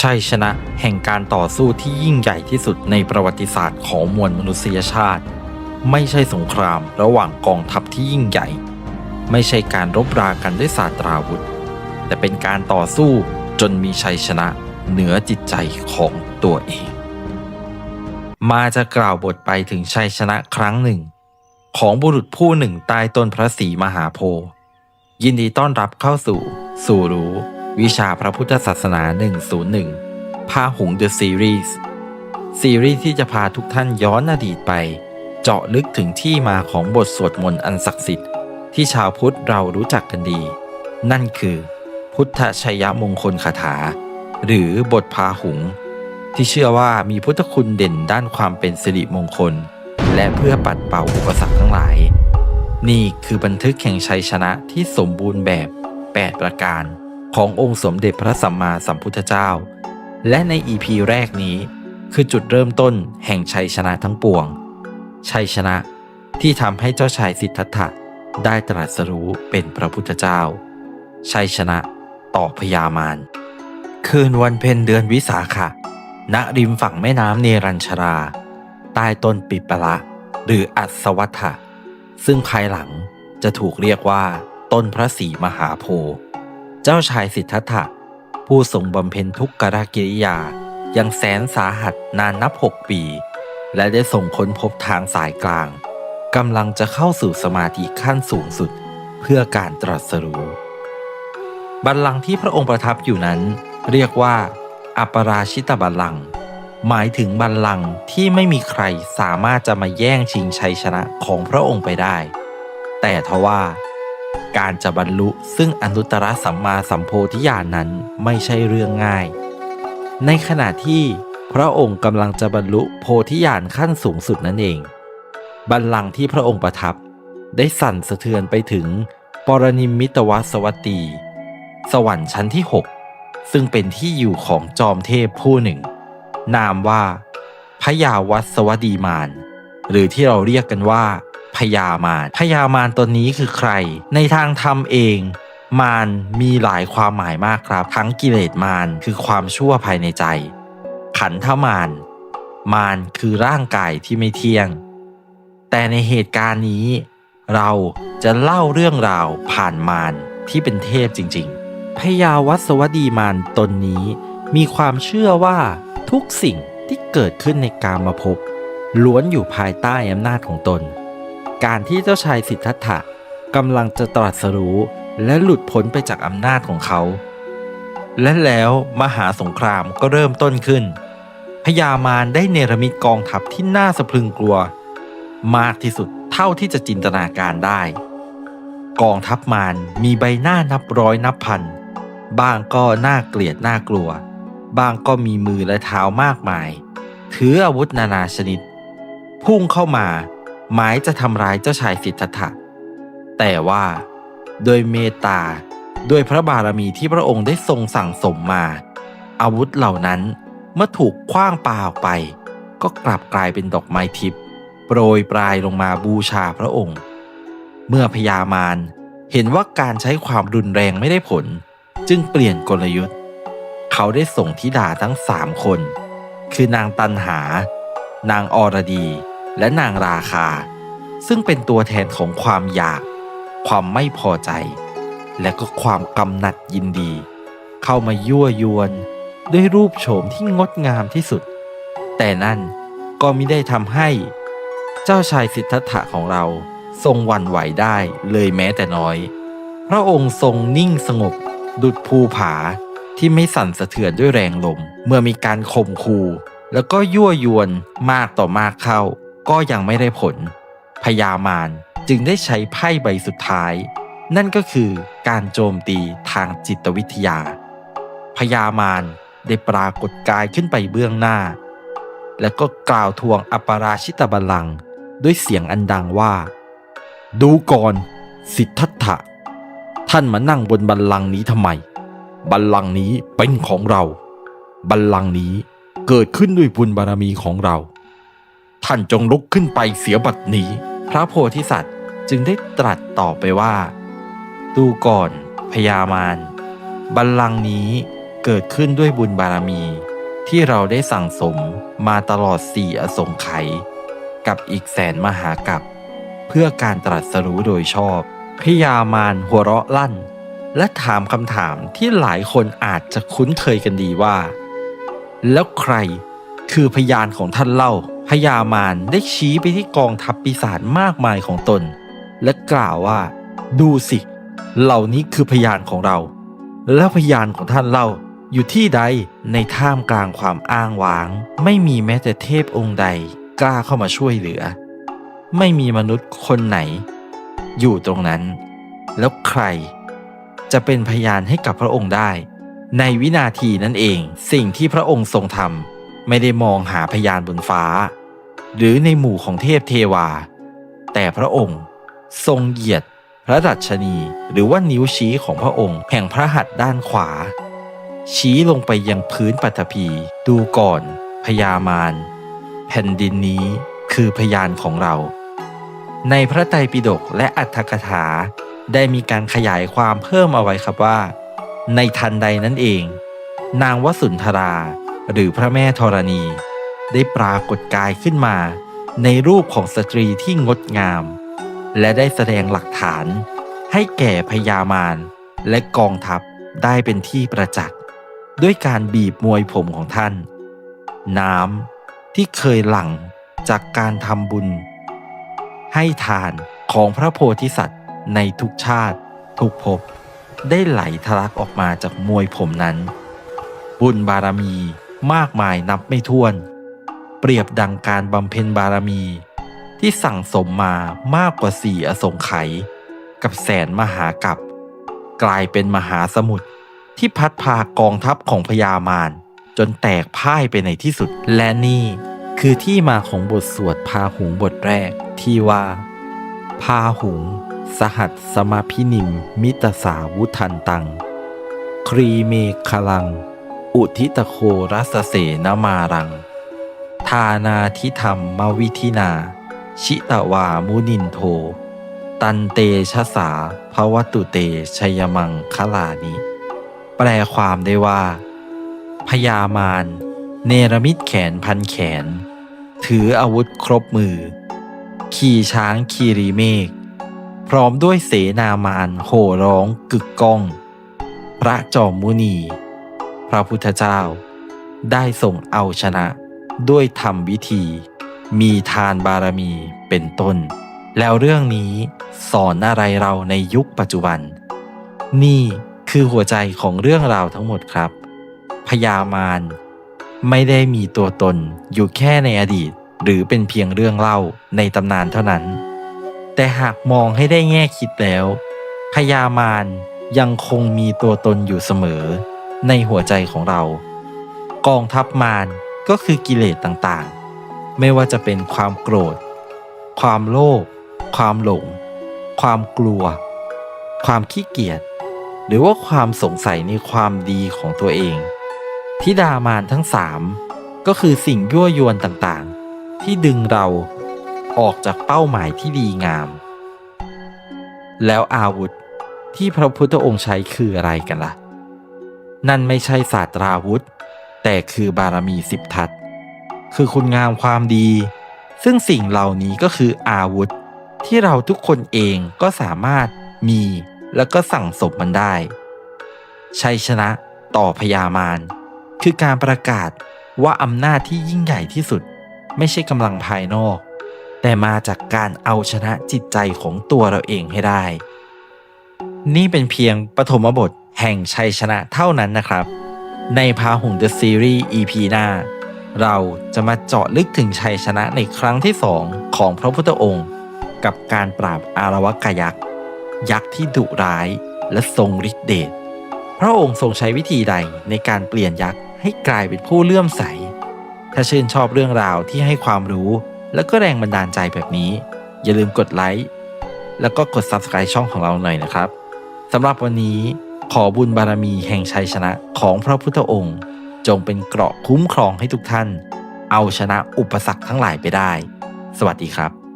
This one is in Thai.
ชัยชนะแห่งการต่อสู้ที่ยิ่งใหญ่ที่สุดในประวัติศาสตร์ของมวลมนุษยชาติ ไม่ใช่สงครามระหว่างกองทัพที่ยิ่งใหญ่ ไม่ใช่การรบรากันด้วยศาสตราวุธ แต่เป็นการต่อสู้จนมีชัยชนะเหนือจิตใจของตัวเอง มาจะกล่าวบทไปถึงชัยชนะครั้งหนึ่ง ของบุรุษผู้หนึ่งใต้ต้นพระศรีมหาโพธิ์ยินดีต้อนรับเข้าสู่สู่รู้ วิชาพระพุทธศาสนา 101 พาหุง The Series ซีรีส์ที่จะพาทุกท่านย้อนอดีตไป เจาะลึกถึงที่มาของบทสวดมนต์อันศักดิ์สิทธิ์ ที่ชาวพุทธเรารู้จักกันดี นั่นคือ พุทธชัยมงคลคาถา หรือบทพาหุง ที่เชื่อว่ามีพุทธคุณเด่นด้านความเป็นสิริมงคล และเพื่อปัดเป่าอุปสรรคทั้งหลาย นี่คือบันทึกแห่งชัยชนะที่สมบูรณ์แบบ 8 ประการ ขององค์สมเด็จพระสัมมาสัมพุทธเจ้า และในอีพีแรกนี้ คือจุดเริ่มต้นแห่งชัยชนะทั้งปวง ชัยชนะที่ทำให้เจ้าชายสิทธัตถะได้ตรัสรู้เป็นพระพุทธเจ้า ชัยชนะต่อพญามาร คืนวันเพ็ญเดือนวิสาขะ ณ ริมฝั่งแม่น้ำเนรัญชรา ใต้ต้นปิปละหรืออัศวัฏฐะซึ่งภายหลังจะถูกเรียกว่า ต้นพระศรีมหาโพธิ์ จ้าชายสิทธัตถะผู้ทรงบำเพ็ญทุกขกิริยายังแสนสาหัสนานนับหกปี และได้ส่งค้นพบทางสายกลางกำลังจะเข้าสู่สมาธิขั้นสูงสุดเพื่อการตรัสรู้บัลลังก์ที่พระองค์ประทับอยู่นั้น เรียกว่า อัปราชิตบัลลังก์หมายถึงบัลลังก์ที่ไม่มีใครสามารถจะมาแย่งชิงชัยชนะของพระองค์ไปได้ แต่ทว่า การจะบรรลุ ซึ่งอนุตตรสัมมาสัมโพธิญาณนนั้นไม่ใช่เรื่องง่าย ในขณะที่พระองค์กำลังจะบรรลุโพธิญาณขั้นสูงสุดนั่นเอง บัลลังก์ที่พระองค์ประทับ ได้สั่นสะเทือนไปถึง ปรนิมมิตวสวัตตี สวรรค์ชั้นที่ 6 ซึ่งเป็นที่อยู่ของจอมเทพผู้หนึ่ง นามว่าพยาวัสวดีมาน หรือที่เราเรียกกันว่า พยามารพยามารตนนี้คือใคร ในทางธรรมเอง มารมีหลายความหมายมากครับ ทั้งกิเลสมารคือความชั่วภายในใจ ขันธมารมารคือร่างกายที่ไม่เที่ยง แต่ในเหตุการณ์นี้ เราจะเล่าเรื่องราวผ่านมารที่เป็นเทพจริงๆพยาวัสวดีมารตนนี้ มีความเชื่อว่าทุกสิ่งที่เกิดขึ้นในกามภพล้วนอยู่ภายใต้อำนาจของตน การที่เจ้าชายสิทธัตถะกำลังจะตรัสรู้และหลุดพ้นไปจากอำนาจของเขา และแล้วมหาสงครามก็เริ่มต้นขึ้นพญามารได้เนรมิตกองทัพที่น่าสะพรึงกลัว มากที่สุดเท่าที่จะจินตนาการได้ กองทัพมารมีใบหน้านับร้อยนับพัน บางก็น่าเกลียดน่ากลัว บางก็มีมือและเท้ามากมาย ถืออาวุธนานาชนิด พุ่งเข้ามา หมายจะทำร้ายเจ้าชายสิทธัตถะ แต่ว่า โดยเมตตาด้วยพระบารมีที่พระองค์ได้ทรงสั่งสมมา อาวุธเหล่านั้นเมื่อถูกคว้างปาออกไป ก็กลับกลายเป็นดอกไม้ทิพย์โปรยปลายลงมาบูชาพระองค์ เมื่อพญามารเห็นว่าการใช้ความรุนแรงไม่ได้ผล จึงเปลี่ยนกลยุทธ์ เขาได้ส่งธิดาทั้งสามคน คือนางตันหา นางอรดี และนางราคา ซึ่งเป็นตัวแทนของความอยาก ความไม่พอใจ และก็ความกำหนัดยินดี เข้ามายั่วยวนด้วยรูปโฉมที่งดงามที่สุด แต่นั่นก็ไม่ได้ทำให้ เจ้าชายสิทธัตถะของเราทรงวันไหวได้เลยแม้แต่น้อย พระองค์ทรงนิ่งสงบ ดุจภูผาที่ไม่สั่นสะเทือนด้วยแรงลม เมื่อมีการข่มคูแล้วก็ยั่วยวนมากต่อมากเข้า ก็ยังไม่ได้ผล พญามารจึงได้ใช้ไพ่ใบสุดท้าย นั่นก็คือการโจมตีทางจิตวิทยา พญามารได้ปรากฏกายขึ้นไปเบื้องหน้า แล้วก็กล่าวทวงอัปราชิตบัลลังก์ด้วยเสียงอันดังว่า ดูก่อนสิทธัตถะ ท่านมานั่งบนบัลลังก์นี้ทำไม บัลลังก์นี้เป็นของเรา บัลลังก์นี้เกิดขึ้นด้วยบุญบารมีของเรา ท่านจงลุกขึ้นไปเสียบัดนี้ พระโพธิสัตว์จึงได้ตรัสต่อไปว่า ดูก่อนพญามารบัลลังก์นี้เกิดขึ้นด้วยบุญบารมี ที่เราได้สั่งสมมาตลอดสี่อสงไขยกับอีกแสนมหากับ เพื่อการตรัสรู้โดยชอบพยามารหัวเราะลั่น และถามคำถามที่หลายคนอาจจะคุ้นเคยกันดีว่า แล้วใครคือพยานของท่านเล่า พญามารได้ชี้ไปที่กองทัพปีศาจมากมายของตน และกล่าวว่า ดูสิ เหล่านี้คือพยานของเรา แล้วพยานของท่านเล่าอยู่ที่ใดในท่ามกลางความอ้างว้าง ไม่มีแม้แต่เทพองค์ใดกล้าเข้ามาช่วยเหลือ ไม่มีมนุษย์คนไหน อยู่ตรงนั้น แล้วใคร จะเป็นพยานให้กับพระองค์ได้ ในวินาทีนั้นเองสิ่งที่พระองค์ทรงทำไม่ได้มองหาพยานบนฟ้า หรือในหมู่ของเทพเทวา แต่พระองค์ทรงเหยียดพระดัชนีหรือว่านิ้วชี้ของพระองค์แห่งพระหัตถ์ด้านขวา ชี้ลงไปยังพื้นปัตภีดูก่อนพญามารแผ่นดินนี้คือพยานของเรา ในพระไตรปิฎกและอัตถกถาได้มีการขยายความเพิ่มเอาไว้ครับว่า ในทันใดนั้นเอง นางวสุนทราหรือพระแม่ธรณี ได้ปรากฏกายขึ้นมา ในรูปของสตรีที่งดงาม และได้แสดงหลักฐาน ให้แก่พญามารและกองทัพได้เป็นที่ประจักษ์ ด้วยการบีบมวยผมของท่าน น้ำที่เคยหลั่งจากการทำบุญ ให้ทานของพระโพธิสัตว์ในทุกชาติ ทุกภพได้ไหลทะลักออกมาจากมวยผมนั้น บุญบารมีมากมายนับไม่ถ้วน เปรียบดังการบำเพ็ญบารมี ที่สั่งสมมามากกว่าสี่อสงไขยกับแสนมหากับกลายเป็นมหาสมุทรที่พัดพากองทัพของพญามารจนแตกพ่ายไปในที่สุด และนี่คือที่มาของบทสวดพาหุงบทแรกที่ว่า พาหุง สหัสสมาพินิม มิตสาวุทันตัง ครีเมคลัง อุทิตโครัสเสนมารัง ทานาทิธรรมมวิธินา ชิตวามุนินโท ตันเตชะสาภวตุเตชยมังคลานิ แปลความได้ว่าพญามารเนรมิตแขนพันแขน ถืออาวุธครบมือ ขี่ช้างคีรีเมฆพร้อมด้วยเสนามานโห่ร้องกึกก้อง พระจอมมุนี พระพุทธเจ้า ได้ส่งเอาชนะ ด้วยธรรมวิธี มีทานบารมีเป็นต้น แล้วเรื่องนี้สอนอะไรเราในยุคปัจจุบัน นี่คือหัวใจของเรื่องราวทั้งหมดครับพญามารไม่ได้มีตัวตนอยู่แค่ในอดีต หรือเป็นเพียงเรื่องเล่าในตำนานเท่านั้น แต่หากมองให้ได้แง่คิดแล้วพญามารยังคงมีตัวตนอยู่เสมอ ในหัวใจของเรา กองทัพมาร ก็คือกิเลสต่างๆ ไม่ว่าจะเป็นความโกรธ ความโลภความหลง ความกลัว ความขี้เกียจหรือว่าความสงสัยในความดีของตัวเองทิดามารทั้งสามก็คือสิ่งยั่วยวนต่างๆ ที่ดึงเราออกจากเป้าหมายที่ดีงาม แล้วอาวุธที่พระพุทธองค์ใช้คืออะไรกันล่ะ นั่นไม่ใช่ศาสตราวุธ แต่คือบารมีสิบทัศคือคุณงามความดี ซึ่งสิ่งเหล่านี้ก็คืออาวุธ ที่เราทุกคนเองก็สามารถมีแล้วก็สั่งสมมันได้ ชัยชนะต่อพญามารคือการประกาศว่าอำนาจที่ยิ่งใหญ่ที่สุด ไม่ใช่กำลังภายนอก แต่มาจากการเอาชนะจิตใจของตัวเราเองให้ได้ นี่เป็นเพียงปฐมบทแห่งชัยชนะเท่านั้นนะครับ ในพาหุง The Series EP หน้า เราจะมาเจาะลึกถึงชัยชนะในครั้งที่สองของพระพุทธองค์ กับการปราบอารวกยักษ์ยักษ์ที่ดุร้ายและทรงฤทธิเดชพระองค์ทรงใช้วิธีใดในการเปลี่ยนยักษ์ให้กลายเป็นผู้เลื่อมใส ถ้าชื่นชอบเรื่องราวที่ให้ความรู้และก็แรงบันดาลใจแบบนี้ อย่าลืมกดไลค์แล้วก็กด Subscribe ช่องของเราหน่อยนะครับสำหรับวันนี้ ขอบุญบารมีแห่งชัยชนะของพระพุทธองค์ จงเป็นเกราะคุ้มครองให้ทุกท่าน เอาชนะอุปสรรคทั้งหลายไปได้ สวัสดีครับ